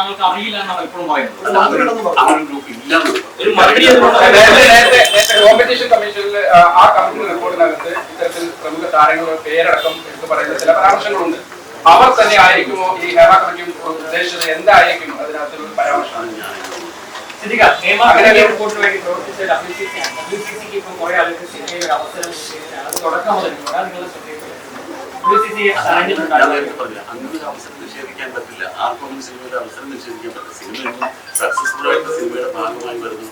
താങ്കൾക്ക് അറിയില്ല എന്നാണ് ഇപ്പോഴും പറയുന്നത് അങ്ങനെ അങ്ങനെ കോമ്പറ്റീഷൻ കമ്മീഷനിൽ ആ, കമ്മിറ്റി റിപ്പോർട്ടിനകത്ത് ഇത്തരത്തിൽ പ്രമുഖ താരങ്ങളുടെ പേരടക്കം എടുത്തു പറയുന്ന ചില പരാമർശങ്ങളുണ്ട്. അവർ തന്നെ ആയിരിക്കുമോ ഈ ഹേമ കമ്മിറ്റി ഉദ്ദേശിച്ചത് എന്തായിരിക്കും അതിനകത്തൊരു പരാമർശം? കമ്മിറ്റി റിപ്പോർട്ടിന് വേണ്ടി പ്രവർത്തിച്ച WCC ആണ്. WCC ക്ക് ഇപ്പം കുറേ ആളുകൾക്ക് സിനിമയിൽ അവസരം തുടക്കം മുതൽ നിങ്ങൾ ശ്രദ്ധയിൽപ്പെടുന്നത്. WCC ഞാൻ സാന്നിധ്യത്തിലുണ്ടായിരുന്നു. നേരത്തെ പറഞ്ഞില്ല അങ്ങനെ ഒരു അവസരം നിഷേധിക്കാൻ പറ്റില്ല. ആർക്കൊന്നും സിനിമയുടെ അവസരം നിഷേധിക്കാൻ പറ്റില്ല. സിനിമ സക്സസ്ഫുൾ ആയിട്ട് സിനിമയുടെ ഭാഗമായി വരുന്നു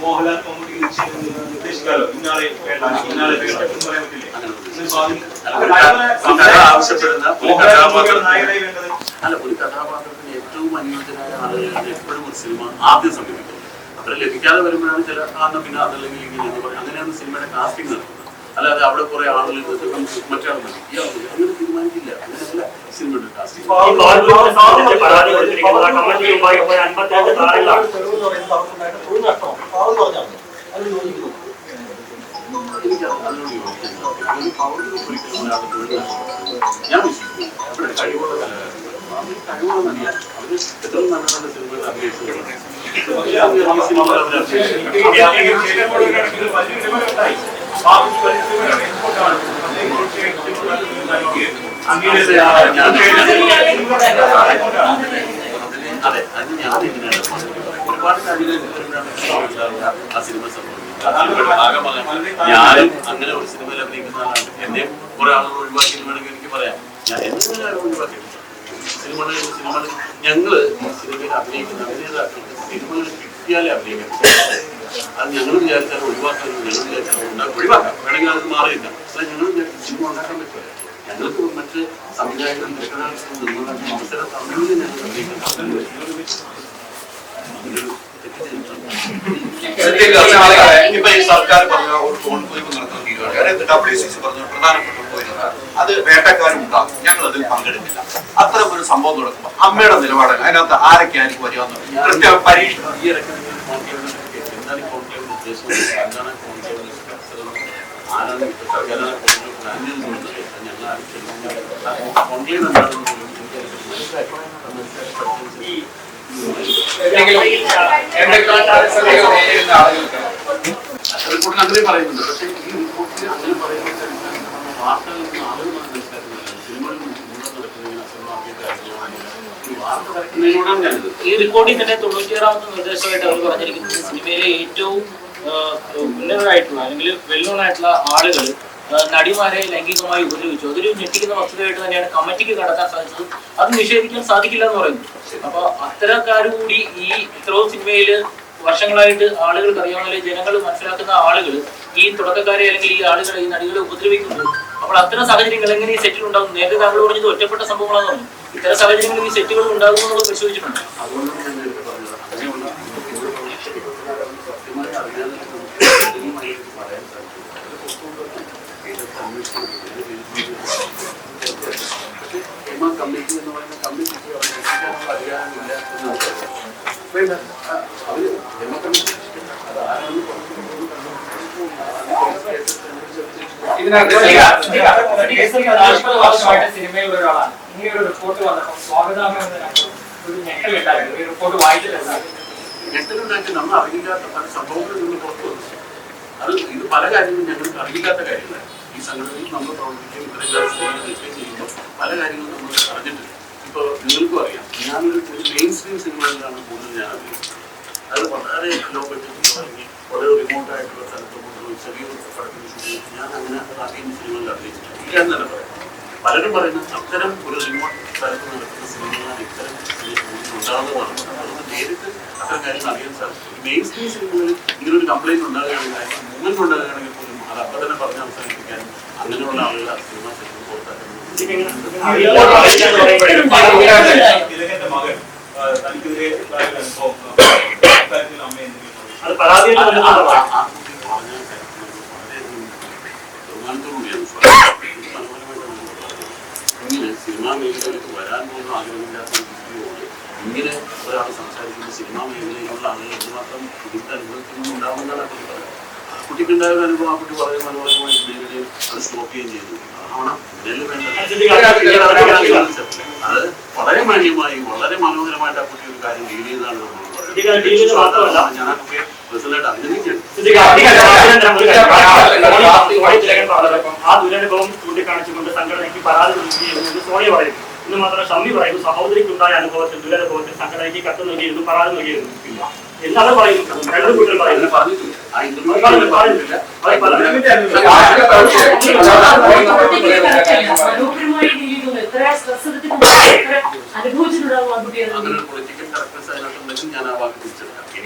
മോഹൻലാൽ മമ്മൂട്ടി നിർദ്ദേശിക്കാലോ ഇന്നാളെ വേണ്ട ഇന്നാളെ എന്ന് പറയാൻ പറ്റില്ലേ? അല്ല ഒരു കഥാപാത്രത്തിന് ഏറ്റവും അനുയോജ്യനായ ആളുകളാണ് എപ്പോഴും ഒരു സിനിമ ആദ്യം സമീപിക്കുന്നത് അത്ര ലഭിക്കാതെ വരുമ്പോഴാണ് ചില അന്ന് പിന്നെ അതല്ലെങ്കിൽ ഇങ്ങനെ എന്ന് പറയും അങ്ങനെയാണ് സിനിമയുടെ കാസ്റ്റിംഗ് നടക്കുന്നത് അല്ലാതെ അവിടെ കുറെ ആളുകൾ മറ്റാൾ മതി ഈ ആൾ. അങ്ങനെ തീരുമാനിക്കില്ല അങ്ങനെയല്ല സിനിമയുടെ കാസ്റ്റിംഗ് എനിക്ക് അതിനോട് യോജിക്കുന്നില്ല. ഒരിക്കലും ഒരാളുടെ തൊഴിൽ ഞാൻ വിശ്വസിക്കുന്നു അവരുടെ കഴിവുള്ള കലാകാരന്മാർ അവർ കഴിവുള്ള നടിയാണ് അവർ എത്ര നല്ല നല്ല സിനിമകൾ അഭിനയിച്ചിട്ടുണ്ട് അതെ അത് ഞാൻ ഒരുപാട് ആ സിനിമ ഭാഗമാകാൻ ഞാനും അങ്ങനെ ഒരു സിനിമയിൽ അഭിനയിക്കുന്ന ആളാണ്. എന്നെ കുറെ ആളുകൾ ഒഴിവാക്കി വേണമെങ്കിൽ എനിക്ക് പറയാം. ഞാൻ എന്നെ ഒഴിവാക്കിയിട്ടുണ്ട് സിനിമകൾ സിനിമകൾ ഞങ്ങൾ സിനിമയിൽ അഭിനയിക്കുന്ന അഭിനേതാക്കൾക്ക് കിട്ടിയാലേ അഭിനയിക്കാൻ. അത് ഞങ്ങൾ വിചാരിച്ചാൽ ഒഴിവാക്കാൻ ഞങ്ങൾ വിചാരിച്ചാൽ ഒഴിവാക്കാം വേണമെങ്കിൽ അത് മാറിയില്ല പക്ഷേ ഞങ്ങൾ വിചാരിച്ചു ഉണ്ടാക്കാൻ പറ്റില്ല ഞങ്ങൾക്ക് മറ്റ് സംവിധായകരും തിരക്കഥാകൃത്തും നിന്നുള്ള അവസരം തന്നെങ്കിൽ. ഇപ്പൊ ഈ സർക്കാർ പറഞ്ഞ ഒരു ഫോൺ കുറിപ്പ് അതായത് ഡബ്ല്യു സി സി പറഞ്ഞ പ്രധാനപ്പെട്ട പോയിരുന്നത് അത് വേട്ടക്കാരും ഉണ്ടാകും. ഞങ്ങൾ അതിൽ പങ്കെടുക്കില്ല. അത്തരം ഒരു സംഭവം നടക്കുമ്പോൾ അമ്മയുടെ നിലപാടല്ല. അതിനകത്ത് ആരൊക്കെ ആയിരിക്കും വരികയെന്ന് കൃത്യ പരീക്ഷ ഈ. എന്തെങ്കിലും എന്തെങ്കിലും ആളുകൾക്ക് റിപ്പോർട്ടിൽ അങ്ങനെ പറയുന്നുണ്ട്. പക്ഷേ ഈ ഈ തന്നെ തൊണ്ണൂറ്റിയാറാമത്തെ നിർദ്ദേശമായിട്ട് അവർ പറഞ്ഞിരിക്കുന്നത് സിനിമയിലെ ഏറ്റവും ഉന്നതരായിട്ടുള്ള അല്ലെങ്കിൽ വെല്ലോൺ ആയിട്ടുള്ള ആളുകൾ നടിമാരെ ലൈംഗികമായി ഉപദ്രവിച്ചു. അതൊരു ഞെട്ടിക്കുന്ന വസ്തുതയായിട്ട് തന്നെയാണ് കമ്മിറ്റിക്ക് കടക്കാൻ സാധിച്ചത്. അത് നിഷേധിക്കാൻ സാധിക്കില്ല എന്ന് പറയുന്നു. അപ്പൊ അത്തരക്കാരുകൂടി ഈ ഇത്രയും സിനിമയിൽ വർഷങ്ങളായിട്ട് ആളുകൾക്ക് അറിയാവുന്ന ജനങ്ങൾ മനസ്സിലാക്കുന്ന ആളുകൾ ഈ തുടക്കക്കാരെ അല്ലെങ്കിൽ ഈ ആളുകളെ ഈ നടികളെ ഉപദ്രവിക്കുന്നത്. അപ്പോൾ അത്തരം സാഹചര്യങ്ങൾ എങ്ങനെ ഈ സെറ്റിൽ ഉണ്ടാകും നേരത്തെ താങ്കൾ പറഞ്ഞത് ഒറ്റപ്പെട്ട സംഭവങ്ങളാണെന്ന് പറഞ്ഞു. ഇത്തരം സാഹചര്യങ്ങളിൽ ഈ സെറ്റുകൾ ഉണ്ടാകും എന്നുള്ളത് പരിശോധിച്ചിട്ടുണ്ട്. കമ്മിറ്റി അവർ നാൽപ്പത് വർഷമായിട്ട് സിനിമയിലുള്ള ഒരാളാണ്. ഇങ്ങനെ ഒരു റിപ്പോർട്ട് വന്നപ്പോൾ സ്വാഗതാമം ഒരു ഞെട്ടലുണ്ടായിരുന്നു ഈ റിപ്പോർട്ട് വായിച്ചിട്ടുണ്ടായിരുന്നു ഞെട്ടലുണ്ടാക്കി നമ്മൾ അറിയില്ലാത്ത പല സംഭവങ്ങളിൽ നിന്ന് പുറത്തു വന്നു. അത് ഇത് പല കാര്യങ്ങളും ഞങ്ങൾക്ക് അറിയില്ലാത്ത കാര്യങ്ങളാണ് ഈ സംഘടനയിൽ നമ്മൾ പ്രവർത്തിക്കുകയും ഇത്രയും ചെയ്യുമ്പോൾ പല കാര്യങ്ങളും നമ്മൾ അറിഞ്ഞിട്ടില്ല. ഇപ്പോൾ നിങ്ങൾക്കും അറിയാം. ഞാനൊരു മെയിൻ സ്ട്രീം സിനിമകളിലാണ് കൂടുതൽ ഞാൻ അഭിനയിച്ചത് അത് വളരെ ലോ ബഡ്ജറ്റിൽ ഇറങ്ങി വളരെ റിമോട്ട് ആയിട്ടുള്ള സ്ഥലത്ത് കൊണ്ടുപോയി ചെറിയൊരു പടത്തിന് ഷൂട്ട് ഞാൻ അങ്ങനെ അധികം സിനിമകളിൽ അഭിനയിച്ചിട്ടില്ല. ഇല്ല എന്ന് പറയാം. പലരും പറയുന്നത് അത്തരം ഒരു റിമോട്ട് സ്ഥലത്ത് നടക്കുന്ന സിനിമകളാണ് ഇത്തരം ഉണ്ടാകുന്നതാണ്. അതുകൊണ്ട് നേരിട്ട് അത്തരം കാര്യങ്ങൾ അറിയാൻ സാധിക്കും. മെയിൻ സ്ട്രീം സിനിമകളിൽ ഇങ്ങനൊരു കംപ്ലൈന്റ് ഉണ്ടാകുകയാണെങ്കിൽ അതിന് മൂവ്മെന്റ് ഉണ്ടാകുകയാണെങ്കിൽ പോലും അത് അപ്പം തന്നെ പറഞ്ഞ് അവസാനിപ്പിക്കാനും അങ്ങനെയുള്ള ആളുകൾ ആ സിനിമ സെറ്റിൽ പുറത്താക്കാനും തിലകന്റെ മകൻ. ആ, തനിക്കെതിരെ മനോഹരമായിട്ടാണ് നിങ്ങൾ പറഞ്ഞത്. ഇങ്ങനെ സിനിമാ മേഖലയിലേക്ക് വരാൻ പോലും ആഗ്രഹമില്ലാത്ത കുട്ടിയോട് ഇങ്ങനെ ഒരാൾ സംസാരിക്കുമ്പോൾ സിനിമാ മേഖലയിലുള്ള ആളുകൾ എന്തുമാത്രം ബുദ്ധിമുട്ട് അനുഭവിക്കുന്നുണ്ടാവുന്നതാണ് അവർ പറയുന്നത് കുട്ടിക്കുണ്ടായ ഒരു അനുഭവം ആ കുട്ടി വളരെ മനോഹരമായി നേരിടുകയും അത് സ്റ്റോപ്പ് ചെയ്യുകയും ചെയ്തു. അത് വളരെ മാന്യമായി വളരെ മനോഹരമായിട്ട് ആ കുട്ടി ഒരു കാര്യം ഡീൽ ചെയ്താണ് നമ്മൾ മാത്രമല്ല. ഞാൻ ആ കുട്ടിയെ കാര്യം. ആ ദുരനുഭവം ചൂണ്ടിക്കാണിച്ചുകൊണ്ട് സംഘടനയ്ക്ക് പരാതി നൽകിയിരുന്നു സോണിയ പറയുന്നു. ഇന്ന് മാത്രം ഷമ്മി പറയുന്നു. സഹോദരിക്കുണ്ടായ അനുഭവത്തിൽ ദുരനുഭവത്തിൽ സംഘടനയ്ക്ക് കത്ത് നൽകിയിരുന്നു പരാതി നൽകിയിരുന്നു. എന്നാണ് പറയുന്നു രണ്ടു കൂട്ടർ അങ്ങനെ പറയുന്നു. അനുഭവിച്ചിട്ടുണ്ടാവും ആ കുട്ടി അങ്ങനെ പൊളിറ്റിക്കൽ കറക്റ്റ്നസ് അതിനകത്തുണ്ടെങ്കിൽ ഞാൻ ആ വാക്ക്